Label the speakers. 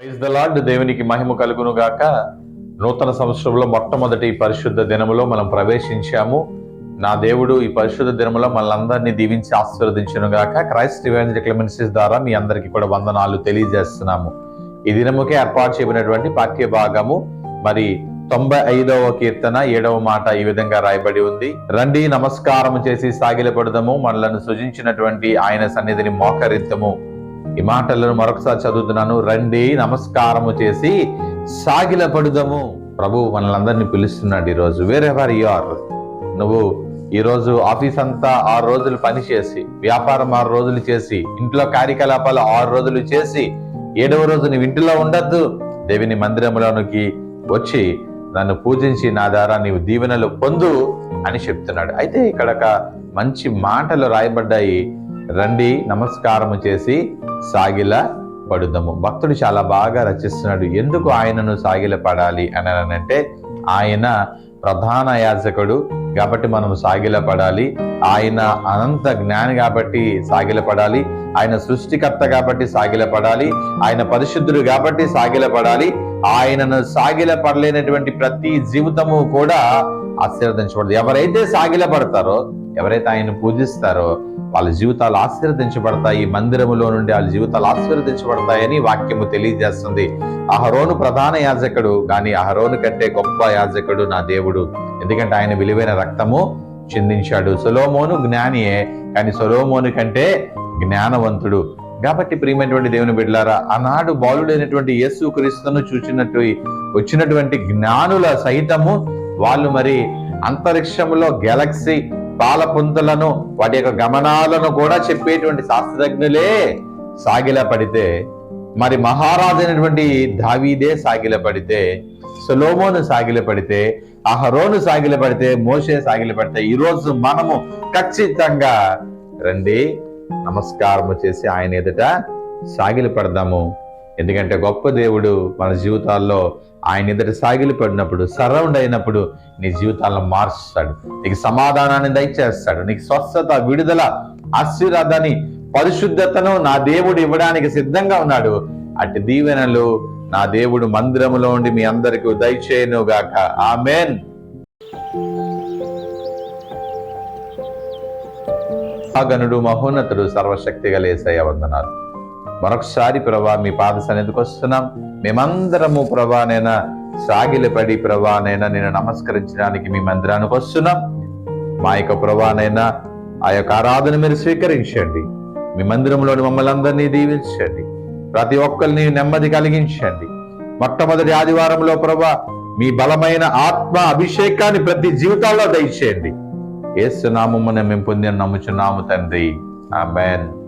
Speaker 1: The lord దేవునికి మహిమ కలుగును గాక నూతన సంవత్సరంలో మొట్టమొదటి పరిశుద్ధ దినములో మనం ప్రవేశించాము. నా దేవుడు ఈ పరిశుద్ధ దినములో మనందరినీ దీవించి ఆశీర్వదించును గాక క్రైస్ట్ ఇవాంజలికల్ మినిస్ట్రీస్ ద్వారా మీ అందరికీ కూడా వందనాలు తెలియజేస్తున్నాము. ఈ దినముకే ఏర్పాటు చేయబడినటువంటి పాఠ్య భాగము మరి తొంభై ఐదవ కీర్తన ఏడవ మాట ఈ విధంగా రాయబడి ఉంది. రండి నమస్కారం చేసి సాగిలపడదము. మనలను సృజించినటువంటి ఆయన సన్నిధిని మోకరిద్దము ఈ మాటలను మరొకసారి చదువుతున్నాను. రండి నమస్కారము చేసి సాగిలపడుదము ప్రభు మనల్ని పిలుస్తున్నాడు ఈరోజు. వేరే వారి ఆర్ నువ్వు ఈరోజు ఆఫీస్ అంతా ఆరు రోజులు పనిచేసి వ్యాపారం ఆరు రోజులు చేసి ఇంట్లో కార్యకలాపాలు ఆరు రోజులు చేసి ఏడవ రోజు నువ్వు ఇంటిలో ఉండద్దు. దేవిని మందిరంలోనికి వచ్చి నన్ను పూజించి నా ద్వారా నీవు దీవెనలు పొందు అని చెప్తున్నాడు. అయితే ఇక్కడ ఒక మంచి మాటలు రాయబడ్డాయి. రండి నమస్కారము చేసి సాగిల పడుదాము. భక్తుడు చాలా బాగా రచిస్తున్నాడు. ఎందుకు ఆయనను సాగిల పడాలి అని అంటే ఆయన ప్రధాన యాజకుడు కాబట్టి మనం సాగిల పడాలి. ఆయన అనంత జ్ఞాని కాబట్టి సాగిల పడాలి. ఆయన సృష్టికర్త కాబట్టి సాగిల పడాలి. ఆయన పరిశుద్ధుడు కాబట్టి సాగిల పడాలి. ఆయనను సాగిల పడలేనటువంటి ప్రతి జీవితము కూడా ఆశీర్వదించబడదు. ఎవరైతే సాగిల పడతారో ఎవరైతే ఆయన పూజిస్తారో వాళ్ళ జీవితాలు ఆశీర్వదించబడతాయి మందిరములో నుండి వాళ్ళ జీవితాలు ఆశీర్వదించబడతాయని వాక్యము తెలియజేస్తుంది. అహరోను ప్రధాన యాజకుడు కానీ అహరోను కంటే గొప్ప యాజకుడు నా దేవుడు. ఎందుకంటే ఆయన విలువైన రక్తము చిందించాడు. సొలోమోను జ్ఞానియే కానీ సొలోమోను కంటే జ్ఞానవంతుడు. కాబట్టి ప్రియమైనటువంటి దేవుని బిడ్డలారా ఆనాడు బాలుడైనటువంటి యేసు క్రీస్తును చూచినట్టు వచ్చినటువంటి జ్ఞానుల సహితము వాళ్ళు మరి అంతరిక్షములో గెలక్సీ పాలపుంతలను వాటి యొక్క గమనాలను కూడా చెప్పేటువంటి శాస్త్రజ్ఞులే సాగిల పడితే మరి మహారాజైనటువంటి దావీదే సాగిల పడితే సులోమోను సాగిల పడితే అహరోను సాగిల పడితే మోసే సాగిల పడితే ఈరోజు మనము ఖచ్చితంగా రండి నమస్కారము చేసి ఆయన ఎదుట సాగిలి పడదాము ఎందుకంటే గొప్ప దేవుడు మన జీవితాల్లో ఆయన ఎదుట సాగిలి పడినప్పుడు సరౌండ్ అయినప్పుడు నీ జీవితాలను మార్చుతాడు నీకు సమాధానాన్ని దయచేస్తాడు. నీకు స్వస్థత విడుదల ఆశీర్వాదాన్ని పరిశుద్ధతను నా దేవుడు ఇవ్వడానికి సిద్ధంగా ఉన్నాడు. అటు దీవెనలు నా దేవుడు మందిరములో ఉండి మీ అందరికీ దయచేయను గాక ఆమెన్. గనుడు మహోన్నతుడు సర్వశక్తి గలేసయ్య వందనాలు. మరొకసారి ప్రభా మీ పాద సన్నిధికి వస్తున్నాం. మేమందరము ప్రభానైనా సాగిలపడి ప్రభానైనా నేను నమస్కరించడానికి మీ మందిరానికి వస్తున్నాం. మా యొక్క ప్రభానైనా ఆ యొక్క ఆరాధన మీరు స్వీకరించండి. మీ మందిరంలోని మమ్మల్ని అందరినీ దీవించండి. ప్రతి ఒక్కరిని నెమ్మది కలిగించండి. మొట్టమొదటి ఆదివారంలో ప్రభా మీ బలమైన ఆత్మ అభిషేకాన్ని ప్రతి జీవితాల్లో దయచేయండి. ఏసునామమున మేము పొందిన నమ్ముచున్నాము తండ్రి. ఆమెన్.